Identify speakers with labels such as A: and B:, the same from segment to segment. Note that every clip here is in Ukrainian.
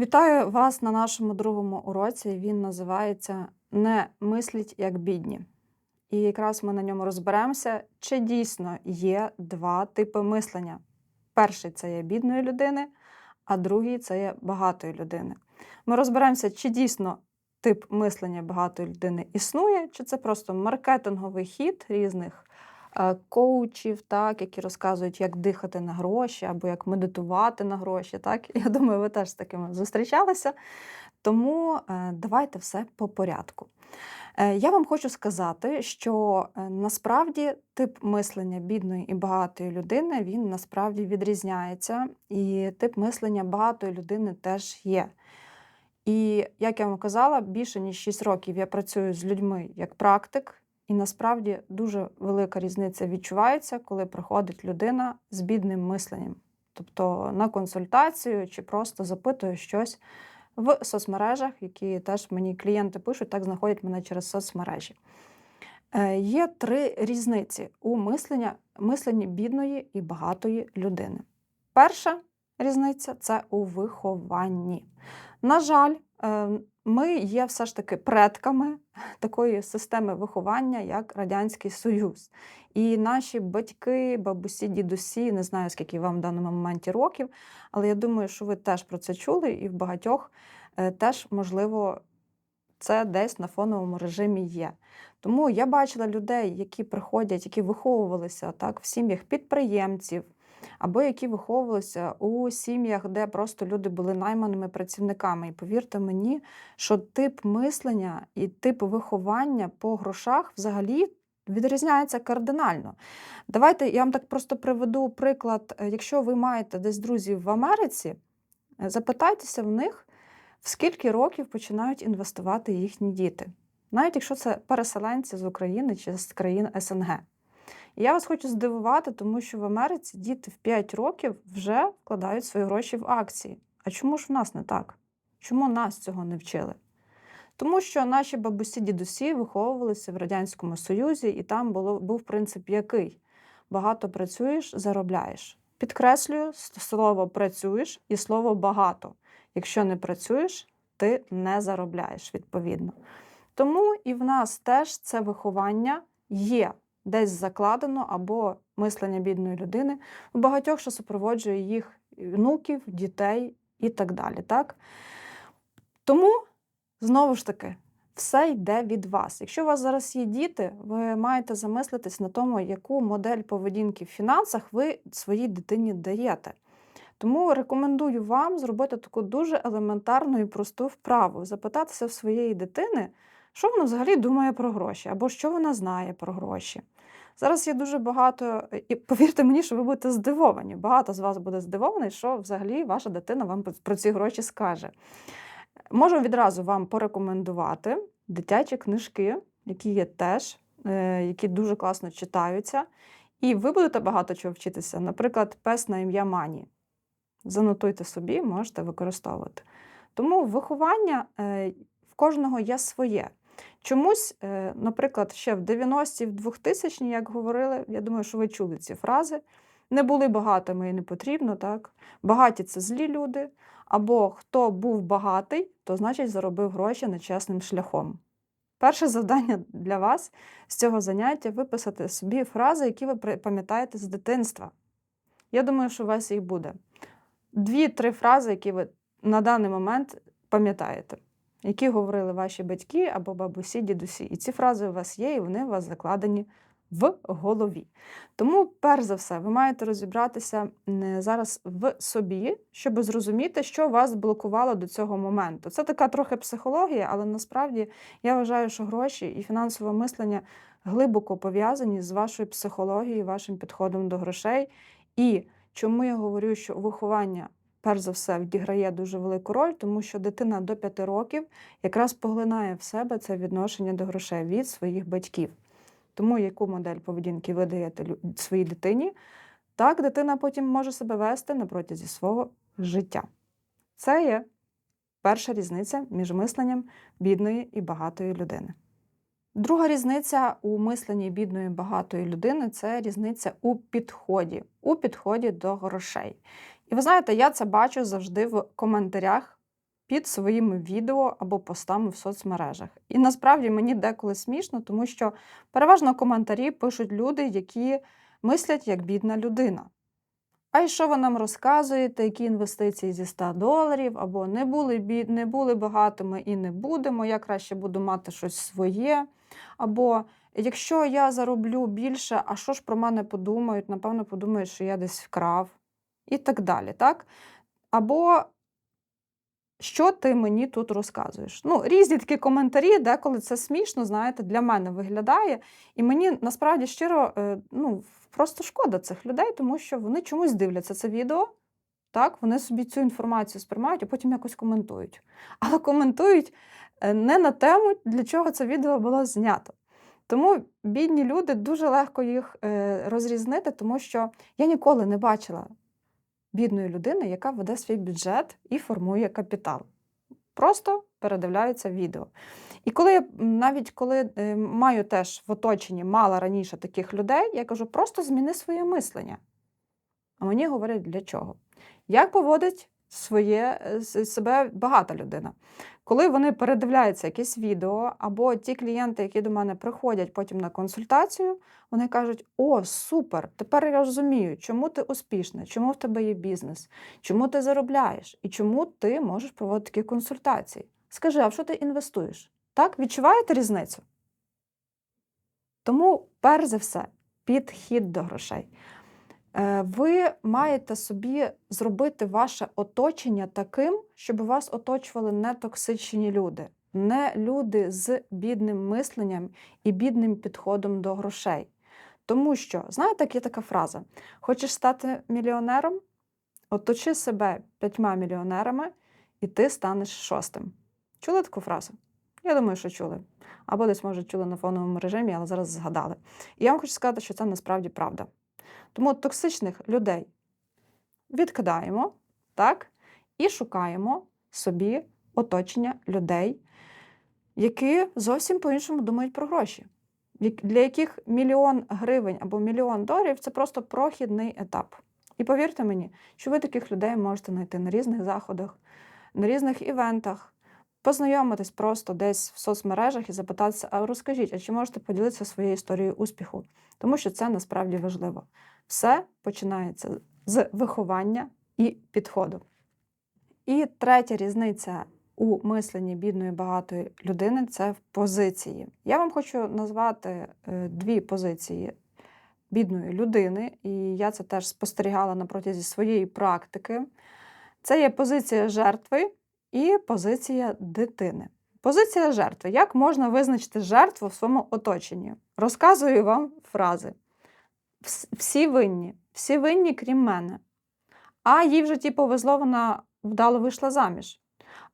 A: Вітаю вас на нашому другому уроці. Він називається Не мисліть як бідні. І якраз ми на ньому розберемося, чи дійсно є два типи мислення. Перший це є бідної людини, а другий це є багатої людини. Ми розберемося, чи дійсно тип мислення багатої людини існує, чи це просто маркетинговий хід різних коучів, так, які розказують, як дихати на гроші або як медитувати на гроші. Так? Я думаю, ви теж з такими зустрічалися. Тому е, давайте все по порядку. Е, Я вам хочу сказати, що е, насправді тип мислення бідної і багатої людини він насправді відрізняється, і тип мислення багатої людини теж є. І як я вам казала, більше ніж 6 років я працюю з людьми як практик, і насправді дуже велика різниця відчувається, коли приходить людина з бідним мисленням, тобто на консультацію чи просто запитує щось в соцмережах, які теж мені клієнти пишуть, так знаходять мене через соцмережі. Е, Є три різниці у мисленні, мисленні бідної і багатої людини. Перша різниця це у вихованні. На жаль, ми є все ж таки предками такої системи виховання, як Радянський Союз. І наші батьки, бабусі, дідусі, не знаю, скільки вам в даному моменті років, але я думаю, що ви теж про це чули, і в багатьох е, теж, можливо, це десь на фоновому режимі є. Тому я бачила людей, які приходять, які виховувалися так, в сім'ях підприємців, або які виховувалися у сім'ях, де просто люди були найманими працівниками. І повірте мені, що тип мислення і тип виховання по грошах взагалі відрізняється кардинально. Давайте я вам так просто приведу приклад. Е, Якщо ви маєте десь друзів в Америці, е, запитайтеся в них, в скільки років починають інвестувати їхні діти, навіть якщо це переселенці з України чи з країн СНГ. І я вас хочу здивувати, тому що в Америці діти в 5 років вже вкладають свої гроші в акції. А чому ж в нас не так? Чому нас цього не вчили? Тому що наші бабусі, дідусі виховувалися в Радянському Союзі, і там було, був принцип який? Багато працюєш, заробляєш. Підкреслюю слово працюєш і слово багато. Якщо не працюєш, ти не заробляєш відповідно. Тому і в нас теж це виховання є десь закладено або мислення бідної людини, у багатьох, що супроводжує їх внуків, дітей і так далі. Так? Тому, знову ж таки, все йде від вас. Якщо у вас зараз є діти, ви маєте замислитись на тому, яку модель поведінки в фінансах ви своїй дитині даєте. Тому рекомендую вам зробити таку дуже елементарну і просту вправу, запитатися в своєї дитини, що вона взагалі думає про гроші, або що вона знає про гроші. Зараз є дуже багато, і повірте мені, що ви будете здивовані. Багато з вас буде здивований, що взагалі ваша дитина вам про ці гроші скаже. Можу відразу вам порекомендувати дитячі книжки, які є теж, е, які дуже класно читаються. І ви будете багато чого вчитися. Наприклад, пес на ім'я Мані. Занотуйте собі, можете використовувати. Тому виховання е, в кожного є своє. Чомусь, е, наприклад, ще в 90-ті, в 2000-ті, як говорили, я думаю, що ви чули ці фрази. Не були багатими і не потрібно, так? Багаті це злі люди. Або хто був багатий, то значить заробив гроші нечесним шляхом. Перше завдання для вас з цього заняття виписати собі фрази, які ви пам'ятаєте з дитинства. Я думаю, що у вас їх буде. Дві-три фрази, які ви на даний момент пам'ятаєте, які говорили ваші батьки або бабусі, дідусі. І ці фрази у вас є, і вони у вас закладені в голові. Тому, перш за все, ви маєте розібратися зараз в собі, щоб зрозуміти, що вас блокувало до цього моменту. Це така трохи психологія, але насправді я вважаю, що гроші і фінансове мислення глибоко пов'язані з вашою психологією, вашим підходом до грошей. І чому я говорю, що виховання. Перш за все, відіграє дуже велику роль, тому що дитина до 5 років якраз поглинає в себе це відношення до грошей від своїх батьків. Тому яку модель поведінки ви даєте своїй дитині, так дитина потім може себе вести на протязі свого життя. Це є перша різниця між мисленням бідної і багатої людини. Друга різниця у мисленні бідної багатої людини це різниця у підході, у підході до грошей. І ви знаєте, я це бачу завжди в коментарях під своїми відео або постами в соцмережах. І насправді мені деколи смішно, тому що переважно коментарі пишуть люди, які мислять як бідна людина. А й що ви нам розказуєте, які інвестиції зі 100 доларів, або не були, бід... не були багатими і не будемо, я краще буду мати щось своє. Або якщо я зароблю більше, а що ж про мене подумають? Напевно, подумають, що я десь вкрав, і так далі. так? Або що ти мені тут розказуєш? Ну, різні такі коментарі, деколи це смішно, знаєте, для мене виглядає. І мені насправді щиро е, ну, просто шкода цих людей, тому що вони чомусь дивляться це відео. Так, вони собі цю інформацію сприймають, а потім якось коментують. Але коментують не на тему, для чого це відео було знято. Тому бідні люди дуже легко їх е, розрізнити, тому що я ніколи не бачила бідної людини, яка веде свій бюджет і формує капітал. Просто передивляються відео. І коли я навіть коли е, маю теж в оточенні мала раніше таких людей, я кажу, просто зміни своє мислення. А мені говорять, для чого? Як поводить своє, е, себе багата людина? Коли вони передивляються якесь відео, або ті клієнти, які до мене приходять потім на консультацію, вони кажуть: О, супер! Тепер я розумію, чому ти успішна, чому в тебе є бізнес, чому ти заробляєш і чому ти можеш проводити такі консультації. Скажи, а в що ти інвестуєш? Так, відчуваєте різницю? Тому, перш за все, підхід до грошей. Е, Ви маєте собі зробити ваше оточення таким, щоб вас оточували не токсичні люди, не люди з бідним мисленням і бідним підходом до грошей. Тому що, знаєте, є така фраза: хочеш стати мільйонером? Оточи себе п'ятьма мільйонерами, і ти станеш шостим. Чули таку фразу? Я думаю, що чули. Або десь, може, чули на фоновому режимі, але зараз згадали. І я вам хочу сказати, що це насправді правда. Тому токсичних людей відкидаємо, так? І шукаємо собі оточення людей, які зовсім по-іншому думають про гроші, для яких мільйон гривень або мільйон доларів це просто прохідний етап. І повірте мені, що ви таких людей можете знайти на різних заходах, на різних івентах, познайомитись просто десь в соцмережах і запитатися, а розкажіть, а чи можете поділитися своєю історією успіху? Тому що це насправді важливо. Все починається з виховання і підходу. І третя різниця у мисленні бідної багатої людини це в позиції. Я вам хочу назвати е, дві позиції бідної людини, і я це теж спостерігала на протязі своєї практики. Це є позиція жертви і позиція дитини. Позиція жертви. Як можна визначити жертву в своєму оточенні? Розказую вам фрази. Всі винні, всі винні, крім мене. А їй в житті повезло, вона вдало вийшла заміж.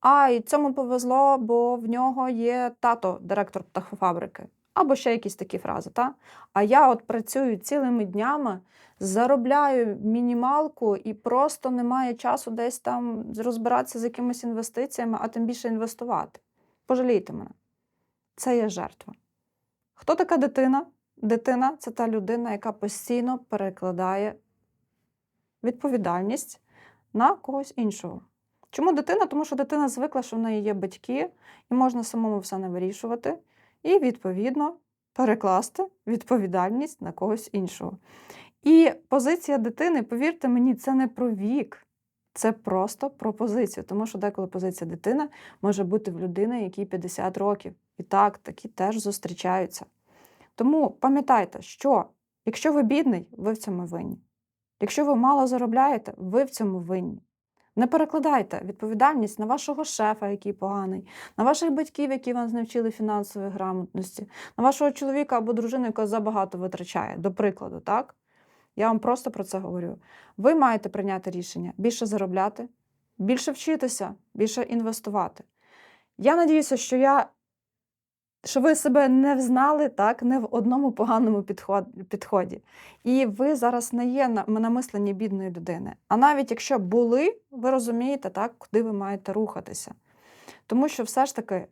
A: А і цьому повезло, бо в нього є тато, директор птахофабрики. Або ще якісь такі фрази. Та? А я от працюю цілими днями, заробляю мінімалку і просто немає часу десь там розбиратися з якимись інвестиціями, а тим більше інвестувати. Пожалійте мене. Це є жертва. Хто така дитина? Дитина це та людина, яка постійно перекладає відповідальність на когось іншого. Чому дитина? Тому що дитина звикла, що в неї є батьки, і можна самому все не вирішувати, і, відповідно, перекласти відповідальність на когось іншого. І позиція дитини, повірте мені, це не про вік, це просто про позицію. Тому що деколи позиція дитини може бути в людини, якій 50 років. І так, такі теж зустрічаються. Тому пам'ятайте, що якщо ви бідний, ви в цьому винні. Якщо ви мало заробляєте, ви в цьому винні. Не перекладайте відповідальність на вашого шефа, який поганий, на ваших батьків, які вас навчили фінансової грамотності, на вашого чоловіка або дружину, яка забагато витрачає, до прикладу, так? Я вам просто про це говорю. Ви маєте прийняти рішення більше заробляти, більше вчитися, більше інвестувати. Я надіюся, що я що ви себе не взнали так, не в одному поганому підході. І ви зараз не є на, на мисленні бідної людини. А навіть якщо були, ви розумієте, так, куди ви маєте рухатися. Тому що все ж таки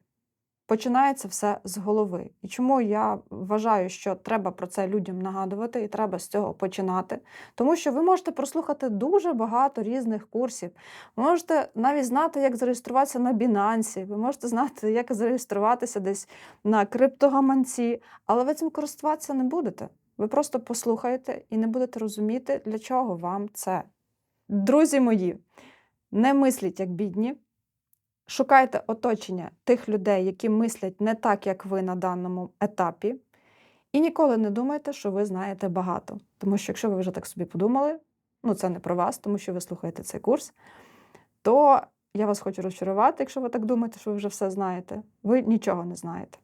A: починається все з голови. І чому я вважаю, що треба про це людям нагадувати і треба з цього починати? Тому що ви можете прослухати дуже багато різних курсів. Ви можете навіть знати, як зареєструватися на Binance, ви можете знати, як зареєструватися десь на криптогаманці, але ви цим користуватися не будете. Ви просто послухаєте і не будете розуміти, для чого вам це. Друзі мої, не мисліть як бідні. Шукайте оточення тих людей, які мислять не так, як ви на даному етапі. І ніколи не думайте, що ви знаєте багато. Тому що якщо ви вже так собі подумали, ну це не про вас, тому що ви слухаєте цей курс, то я вас хочу розчарувати, якщо ви так думаєте, що ви вже все знаєте. Ви нічого не знаєте.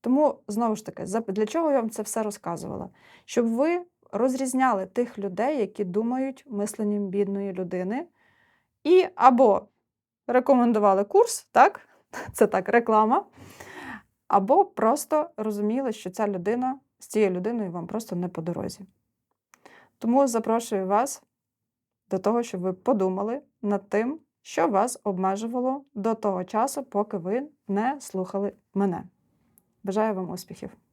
A: Тому, знову ж таки, для чого я вам це все розказувала? Щоб ви розрізняли тих людей, які думають мисленням бідної людини, і або рекомендували курс, так? Це так, реклама. Або просто розуміли, що ця людина з цією людиною вам просто не по дорозі. Тому запрошую вас до того, щоб ви подумали над тим, що вас обмежувало до того часу, поки ви не слухали мене. Бажаю вам успіхів!